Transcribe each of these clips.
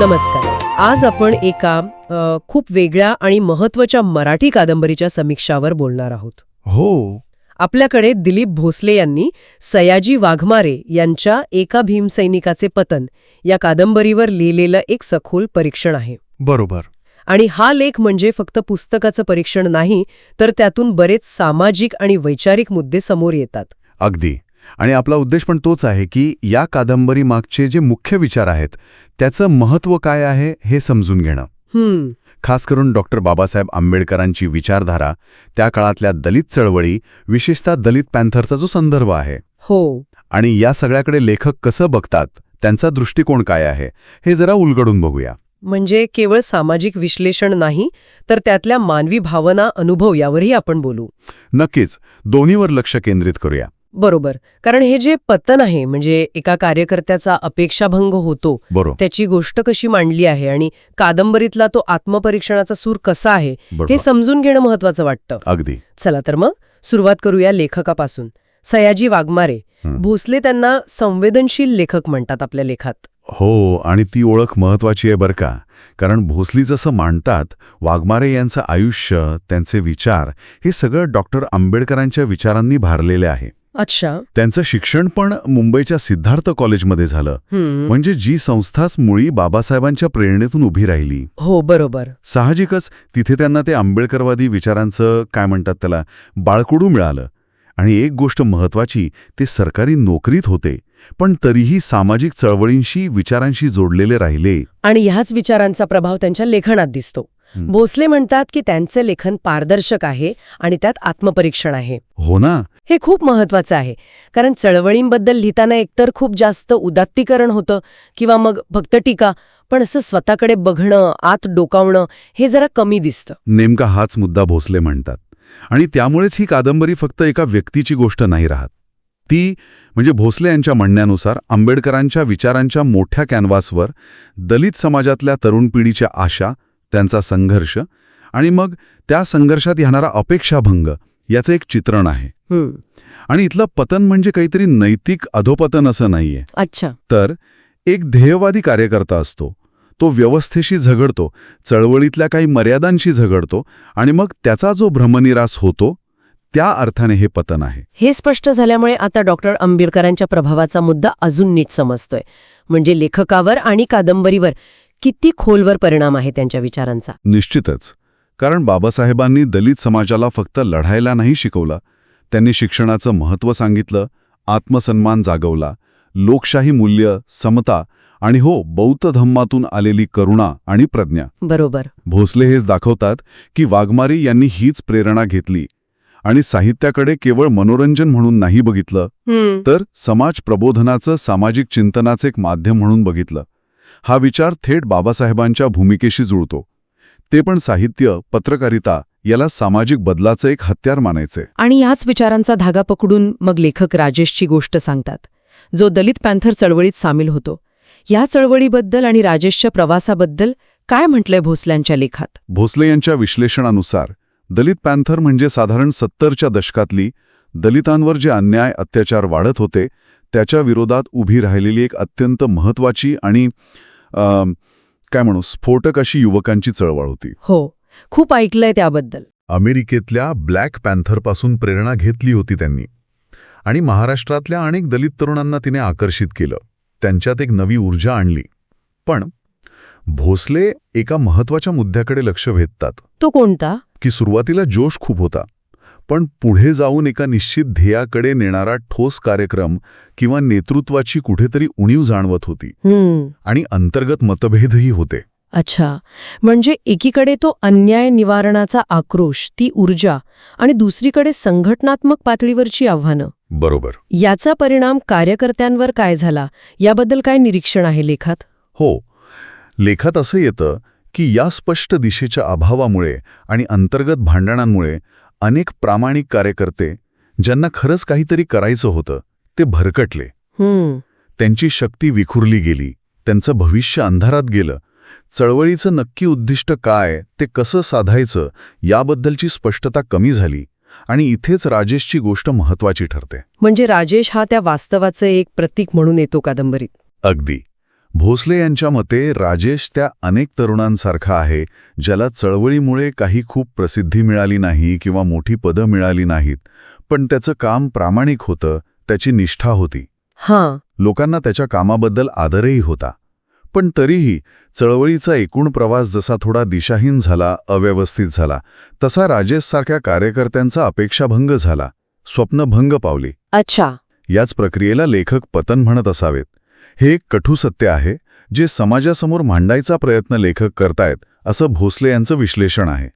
नमस्कार. आज आपण एका खूप वेगळ्या आणि महत्त्वाच्या मराठी कादंबरीच्या समीक्षावर बोलणार आहोत. हो. आपल्याकडे दिलीप भोसले यांनी सयाजी वाघमारे यांच्या एका भीमसैनिकाचे पतन या कादंबरीवर लिहिलेलं एक सखोल परीक्षण आहे. बरोबर. आणि हा लेख म्हणजे फक्त पुस्तकाचं परीक्षण नाही तर त्यातून बरेच सामाजिक आणि वैचारिक मुद्दे समोर येतात. अगदी. आणि आपला उद्देश पण तोच आहे की या कादंबरी मागचे जे मुख्य विचार आहेत त्याचं महत्त्व काय आहे हे समजून घेणं. हम्म. खास करून डॉक्टर बाबासाहेब आंबेडकरांची विचारधारा त्या काळातल्या दलित चळवळी विशेषतः दलित पॅन्थरचा जो संदर्भ आहे. हो. आणि या सगळ्याकडे लेखक कसं बघतात त्यांचा दृष्टिकोन काय आहे हे जरा उलगडून बघूया. म्हणजे केवळ सामाजिक विश्लेषण नाही तर त्यातल्या मानवी भावना अनुभव यावरही आपण बोलू. नक्कीच दोन्हीवर लक्ष केंद्रित करूया. बरोबर. कारण हे जे पतन आहे म्हणजे एका कार्यकर्त्याचा अपेक्षाभंग होतो त्याची गोष्ट कशी मांडली आहे आणि कादंबरीतला तो आत्मपरीक्षणाचा सूर कसा आहे हे समजून घेणं महत्वाचं वाटतं. अगदी. चला तर मग सुरुवात करूया लेखकापासून. सयाजी वाघमारे. भोसले त्यांना संवेदनशील लेखक म्हणतात आपल्या लेखात. हो आणि ती ओळख महत्वाची आहे बरं का. कारण भोसली जसं मांडतात वाघमारे यांचं आयुष्य त्यांचे विचार हे सगळं डॉक्टर आंबेडकरांच्या विचारांनी भारलेले आहे. अच्छा. त्यांचं शिक्षण पण मुंबईच्या सिद्धार्थ कॉलेजमध्ये झालं. म्हणजे जी संस्थाच मुळी बाबासाहेबांच्या प्रेरणेतून उभी राहिली. हो बरोबर. साहजिकच तिथे त्यांना ते आंबेडकरवादी विचारांचं काय म्हणतात त्याला बाळकडू मिळालं. आणि एक गोष्ट महत्वाची ते सरकारी नोकरीत होते. पण तरीही सामाजिक चळवळींशी विचारांशी जोडलेले राहिले. आणि ह्याच विचारांचा प्रभाव त्यांच्या लेखनात दिसतो. भोसले म्हणतात की त्यांचे लेखन पारदर्शक आहे आणि त्यात आत्मपरीक्षण आहे. हो ना. हे खूप महत्वाचं आहे. कारण चळवळींबद्दल लिहिताना एकतर खूप जास्त उदात्तीकरण होतं किंवा मग फक्त टीका पण असं स्वतःकडे बघणं आत डोकावणं हे जरा कमी दिसतं. नेमका हाच मुद्दा भोसले म्हणतात. आणि त्यामुळेच ही कादंबरी फक्त एका व्यक्तीची गोष्ट नाही राहत. ती म्हणजे भोसले यांच्या म्हणण्यानुसार आंबेडकरांच्या विचारांच्या मोठ्या कॅनव्हासवर दलित समाजातल्या तरुण पिढीच्या आशा त्यांचा संघर्ष आणि मग त्या संघर्षात येणारा अपेक्षाभंग याचं एक चित्रण आहे. आणि इथलं पतन म्हणजे काहीतरी नैतिक अधोपतन असं नाहीये. अच्छा. तर एक ध्येयवादी कार्यकर्ता असतो. तो व्यवस्थेशी झगडतो चळवळीतल्या काही मर्यादांशी झगडतो आणि मग त्याचा जो भ्रमनिरास होतो त्या अर्थाने हे पतन आहे. हे स्पष्ट झाल्यामुळे आता डॉक्टर आंबेडकरांच्या प्रभावाचा मुद्दा अजून नीट समजतोय. म्हणजे लेखकावर आणि कादंबरीवर किती खोलवर परिणाम आहे त्यांच्या विचारांचा? निश्चितच. कारण बाबासाहेबांनी दलित समाजाला फक्त लढायला नाही शिकवलं त्यांनी शिक्षणाचं महत्त्व सांगितलं आत्मसन्मान जागवला लोकशाही मूल्य समता आणि हो बौद्ध धम्मातून आलेली करुणा आणि प्रज्ञा. बरोबर. भोसले हेच दाखवतात की वाघमारी यांनी हीच प्रेरणा घेतली आणि साहित्याकडे केवळ मनोरंजन म्हणून नाही बघितलं तर समाज प्रबोधनाचं सामाजिक चिंतनाचं एक माध्यम म्हणून बघितलं. हा विचार थेट बाबासाहेबांच्या भूमिकेशी जुळतो. ते पण साहित्य पत्रकारिता याला सामाजिक बदलाचं एक हत्यार मानायचे. आणि याच विचारांचा धागा पकडून मग लेखक राजेशची गोष्ट सांगतात. जो दलित पॅन्थर चळवळीत सामील होतो. या चळवळीबद्दल आणि राजेशच्या प्रवासाबद्दल काय म्हटलंय भोसल्यांच्या लेखात? भोसले यांच्या विश्लेषणानुसार दलित पॅन्थर म्हणजे साधारण सत्तरच्या दशकातली दलितांवर जे अन्याय अत्याचार वाढत होते त्याच्या विरोधात उभी राहिलेली एक अत्यंत महत्वाची आणि काय म्हणू स्फोटक अशी युवकांची चळवळ होती. हो. खूप ऐकलंय त्याबद्दल. अमेरिकेतल्या ब्लॅक पॅन्थरपासून प्रेरणा घेतली होती त्यांनी. आणि महाराष्ट्रातल्या अनेक दलित तरुणांना तिने आकर्षित केलं. त्यांच्यात एक नवी ऊर्जा आणली. पण भोसले एका महत्त्वाच्या मुद्द्याकडे लक्ष वेधतात. तो कोणता? की सुरुवातीला जोश खूप होता. पण पुढे जाऊन एका निश्चित ध्येयाकडे नेणारा ठोस कार्यक्रम किंवा नेतृत्वाची कुठेतरी उणीव जाणवत होती. आणि अंतर्गत मतभेदही होते. अच्छा. म्हणजे एकीकडे तो अन्याय निवारणाचा आक्रोश ती ऊर्जा आणि दुसरीकडे संघटनात्मक पातळीवरची आव्हानं. बरोबर. याचा परिणाम कार्यकर्त्यांवर काय झाला? याबद्दल काय निरीक्षण आहे लेखात? हो. लेखात असं येतं की या स्पष्ट दिशेच्या अभावामुळे आणि अंतर्गत भांडणांमुळे अनेक प्रामाणिक कार्यकर्ते ज्यांना खरंच काहीतरी करायचं होतं ते भरकटले. त्यांची शक्ती विखुरली गेली. त्यांचं भविष्य अंधारात गेलं. चळवळीचं नक्की उद्दिष्ट काय ते कसं साधायचं याबद्दलची स्पष्टता कमी झाली आणि इथेच राजेशची गोष्ट महत्वाची ठरते. म्हणजे राजेश हा त्या वास्तवाचं एक प्रतीक म्हणून येतो कादंबरीत. अगदी. भोसले यांच्या मते राजेश त्या अनेक तरुणांसारखा आहे ज्याला चळवळीमुळे काही खूप प्रसिद्धी मिळाली नाही किंवा मोठी पदं मिळाली नाहीत पण त्याचं काम प्रामाणिक होतं त्याची निष्ठा होती. हां. लोकांना त्याच्या कामाबद्दल आदरही होता. पण तरीही चळवळीचा एकूण प्रवास जसा थोडा दिशाहीन झाला अव्यवस्थित झाला तसा राजेशसारख्या कार्यकर्त्यांचा अपेक्षाभंग झाला स्वप्नभंग पावली. अच्छा. याच प्रक्रियेला लेखक पतन म्हणत असावेत. हे एक कठू सत्य आहे जे समाजासमोर मांडायचा प्रयत्न लेखक करतायत असं भोसले यांचं विश्लेषण आहे.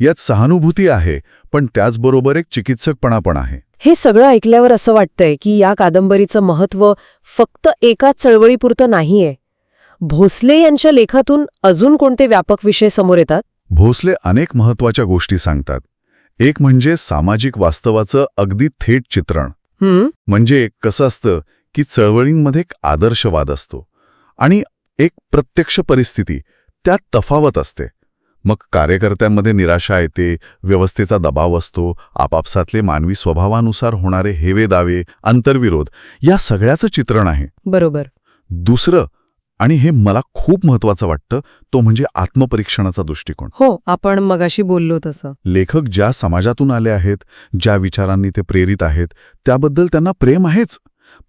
यात सहानुभूती आहे पण त्याचबरोबर एक चिकित्सकपणा पण आहे. हे सगळं ऐकल्यावर असं वाटतंय की या कादंबरीचं महत्त्व फक्त एका चळवळीपुरतं नाहीये. भोसले यांच्या लेखातून अजून कोणते व्यापक विषय समोर येतात? भोसले अनेक महत्त्वाच्या गोष्टी सांगतात. एक म्हणजे सामाजिक वास्तवाचं अगदी थेट चित्रण. म्हणजे कसं असतं की चळवळींमध्ये एक आदर्शवाद असतो आणि एक प्रत्यक्ष परिस्थिती त्यात तफावत असते. मग कार्यकर्त्यांमध्ये निराशा येते व्यवस्थेचा दबाव असतो आपापसातले मानवी स्वभावानुसार होणारे हेवे दावे आंतरविरोध या सगळ्याचं चित्रण आहे. बरोबर. दुसरं आणि हे मला खूप महत्वाचं वाटतं तो म्हणजे आत्मपरीक्षणाचा दृष्टिकोन. हो आपण मगाशी बोललो तसं. लेखक ज्या समाजातून आले आहेत ज्या विचारांनी ते प्रेरित आहेत त्याबद्दल त्यांना प्रेम आहेच.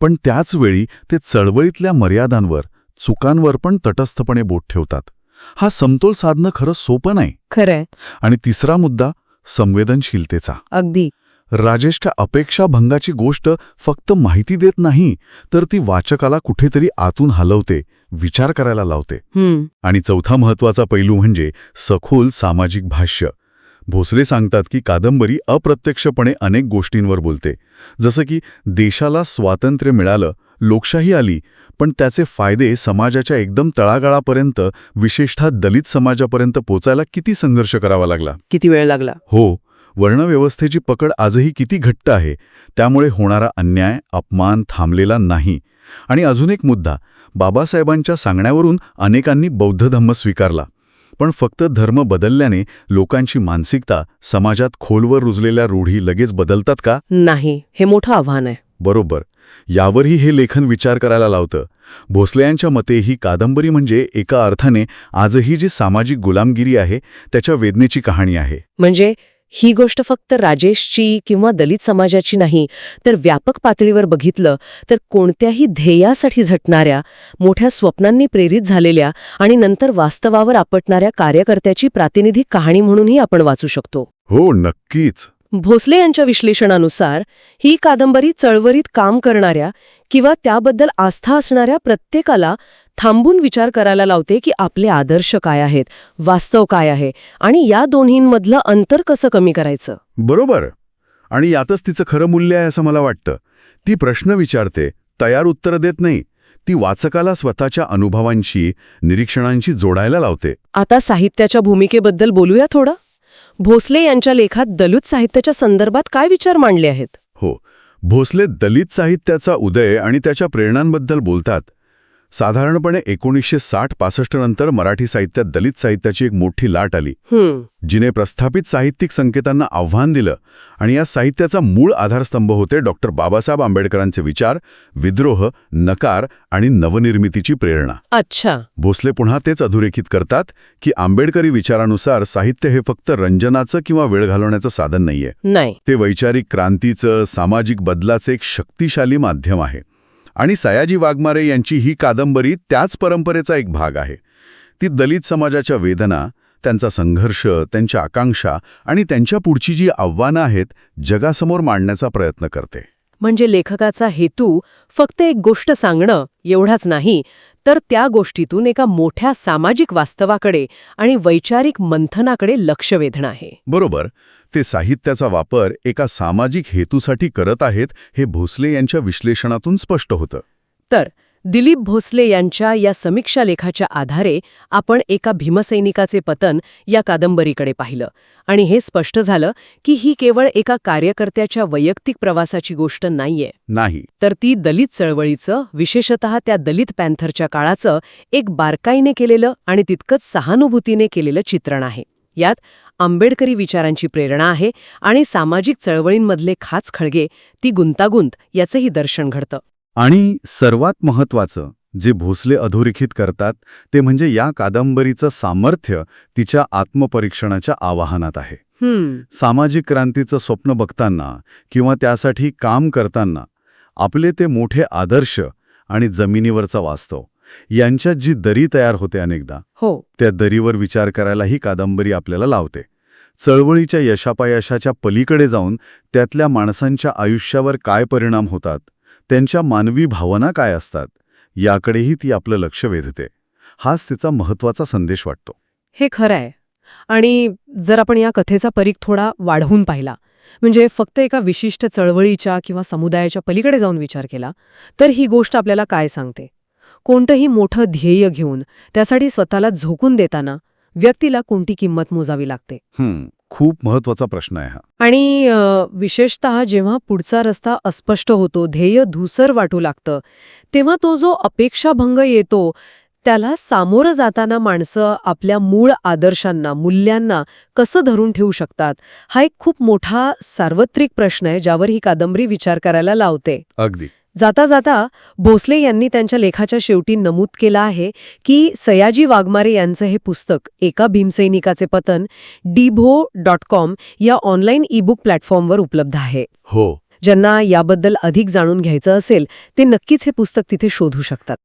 पण त्याच वेळी ते चळवळीतल्या मर्यादांवर चुकांवर पण तटस्थपणे बोट ठेवतात. हा समतोल साधणं खरं सोपं नाही. खरंय. आणि तिसरा मुद्दा संवेदनशीलतेचा. अगदी. राजेशच्या अपेक्षाभंगाची गोष्ट फक्त माहिती देत नाही तर ती वाचकाला कुठेतरी आतून हलवते विचार करायला लावते. आणि चौथा महत्त्वाचा पैलू म्हणजे सखोल सामाजिक भाष्य. भोसले सांगतात की कादंबरी अप्रत्यक्षपणे अनेक गोष्टींवर बोलते. जसं की देशाला स्वातंत्र्य मिळालं लोकशाही आली पण त्याचे फायदे समाजाच्या एकदम तळागाळापर्यंत विशेषतः दलित समाजापर्यंत पोचायला किती संघर्ष करावा लागला? किती वेळ लागला? हो. वर्णव्यवस्थेची पकड आजही किती घट्ट आहे त्यामुळे होणारा अन्याय अपमान थांबलेला नाही. आणि अजून एक मुद्दा बाबासाहेबांच्या सांगण्यावरून अनेकांनी बौद्ध धम्म स्वीकारला. पण फक्त धर्म बदलल्याने लोकांची मानसिकता समाजात खोलवर रुजलेल्या रूढी लगेच बदलतात का? नाही हे मोठं आव्हान आहे. बरोबर. यावरही हे लेखन विचार करायला लावतं. भोसले मते ही कादंबरी म्हणजे एका अर्थाने आजही जी सामाजिक गुलामगिरी आहे त्याच्या वेदनेची कहाणी आहे. म्हणजे ही गोष्ट फक्त राजेशची किंवा दलित समाजाची नाही तर व्यापक पातळीवर बघितलं तर कोणत्याही ध्येयासाठी झटणाऱ्या मोठ्या स्वप्नांनी प्रेरित झालेल्या आणि नंतर वास्तवावर आपटणाऱ्या कार्यकर्त्याची प्रातिनिधिक कहाणी म्हणूनही आपण वाचू शकतो. हो नक्कीच. भोसले यांच्या विश्लेषणानुसार ही कादंबरी चळवळीत काम करणाऱ्या किंवा त्याबद्दल आस्था असणाऱ्या प्रत्येकाला थांबून विचार करायला लावते की आपले आदर्श काय आहेत वास्तव काय आहे आणि या दोन्हींमधलं अंतर कसं कमी करायचं. बरोबर. आणि यातच तिचं खरं मूल्य आहे असं मला वाटतं. ती प्रश्न विचारते तयार उत्तरं देत नाही. ती वाचकाला स्वतःच्या अनुभवांशी निरीक्षणांशी जोडायला लावते. आता साहित्याच्या भूमिकेबद्दल बोलूया थोडं? भोसले यांच्या लेखात दलित साहित्याच्या संदर्भात काय विचार मांडले आहेत? हो. भोसले दलित साहित्याचा उदय आणि त्याच्या प्रेरणांबद्दल बोलतात. साधारणपणे एकोणीसशे साठ पासष्ट नंतर मराठी साहित्यात दलित साहित्याची एक मोठी लाट आली. जिने प्रस्थापित साहित्यिक संकेतांना आव्हान दिलं आणि या साहित्याचा मूळ आधारस्तंभ होते डॉक्टर बाबासाहेब आंबेडकरांचे विचार विद्रोह नकार आणि नवनिर्मितीची प्रेरणा. अच्छा. भोसले पुन्हा तेच अधोरेखित करतात की आंबेडकरी विचारानुसार साहित्य हे फक्त रंजनाचं किंवा वेळ घालवण्याचं साधन नाहीये. नाही. ते वैचारिक क्रांतीचं सामाजिक बदलाचं एक शक्तिशाली माध्यम आहे. आणि सयाजी वाघमारे यांची ही कादंबरी त्याच परंपरेचा एक भाग आहे. ती दलित समाजाच्या वेदना त्यांचा संघर्ष त्यांच्या आकांक्षा आणि त्यांच्या पुढची जी आव्हानं आहेत जगासमोर मांडण्याचा प्रयत्न करते. म्हणजे लेखकाचा हेतू फक्त एक गोष्ट सांगणं एवढाच नाही तर त्या गोष्टीतून एका मोठ्या सामाजिक वास्तवाकडे आणि वैचारिक मंथनाकडे लक्ष वेधणं आहे. बरोबर. ते साहित्याचा वापर एका सामाजिक हेतूसाठी करत आहेत हे भोसले यांच्या विश्लेषणातून स्पष्ट होतं. तर दिलीप भोसले यांच्या या समीक्षा लेखाच्या आधारे आपण एका भीमसैनिकाचे पतन या कादंबरीकडे पाहिलं. आणि हे स्पष्ट झालं की ही केवळ एका कार्यकर्त्याच्या वैयक्तिक प्रवासाची गोष्ट नाहीये. नाही. तर ती दलित चळवळीचं विशेषतः त्या दलित पॅन्थरच्या काळाचं एक बारकाईने केलेलं आणि तितकंच सहानुभूतीने केलेलं चित्रण आहे. यात आंबेडकरी विचारांची प्रेरणा आहे आणि सामाजिक चळवळींमधले खाच खळगे ती गुंतागुंत याचंही दर्शन घडतं. आणि सर्वात महत्वाचं जे भोसले अधोरेखित करतात ते म्हणजे या कादंबरीचं सामर्थ्य तिच्या आत्मपरीक्षणाच्या आवाहनात आहे. सामाजिक क्रांतीचं स्वप्न बघताना किंवा त्यासाठी काम करताना आपले ते मोठे आदर्श आणि जमिनीवरचा वास्तव यांच्यात जी दरी तयार होते अनेकदा हो. त्या दरीवर विचार करायला ही कादंबरी आपल्याला लावते. चळवळीच्या यशापयशाच्या पलीकडे जाऊन त्यातल्या माणसांच्या आयुष्यावर काय परिणाम होतात त्यांच्या मानवी भावना काय असतात याकडेही ती आपलं लक्ष वेधते. हाच तिचा महत्त्वाचा संदेश वाटतो. हे खरं आहे आणि जर आपण या कथेचा परीख थोडा वाढवून पाहिला म्हणजे फक्त एका विशिष्ट चळवळीच्या किंवा समुदायाच्या पलीकडे जाऊन विचार केला तर ही गोष्ट आपल्याला काय सांगते? कोणतंही मोठं ध्येय घेऊन त्यासाठी स्वतःला झोकून देताना व्यक्तीला कोणती किंमत मोजावी लागते? खूप महत्त्वाचा प्रश्न आहे हा. आणि विशेषतः जेव्हा पुढचा रस्ता अस्पष्ट होतो ध्येय धूसर वाटू लागतं तेव्हा तो जो अपेक्षाभंग येतो त्याला सामोरं जाताना माणसं आपल्या मूळ आदर्शांना मूल्यांना कसं धरून ठेवू शकतात हा एक खूप मोठा सार्वत्रिक प्रश्न आहे ज्यावर ही कादंबरी विचार करायला लावते. अगदी. जाता जाता भोसले यांनी त्यांच्या लेखाच्या शेवटी नमूद केलं आहे की सयाजी वाघमारे यांचं हे पुस्तक एका भीमसैनिकाचे पतन डिभो डॉट कॉम या ऑनलाईन ईबुक प्लॅटफॉर्मवर उपलब्ध आहे. हो. ज्यांना याबद्दल अधिक जाणून घ्यायचं असेल ते नक्कीच हे पुस्तक तिथे शोधू शकतात.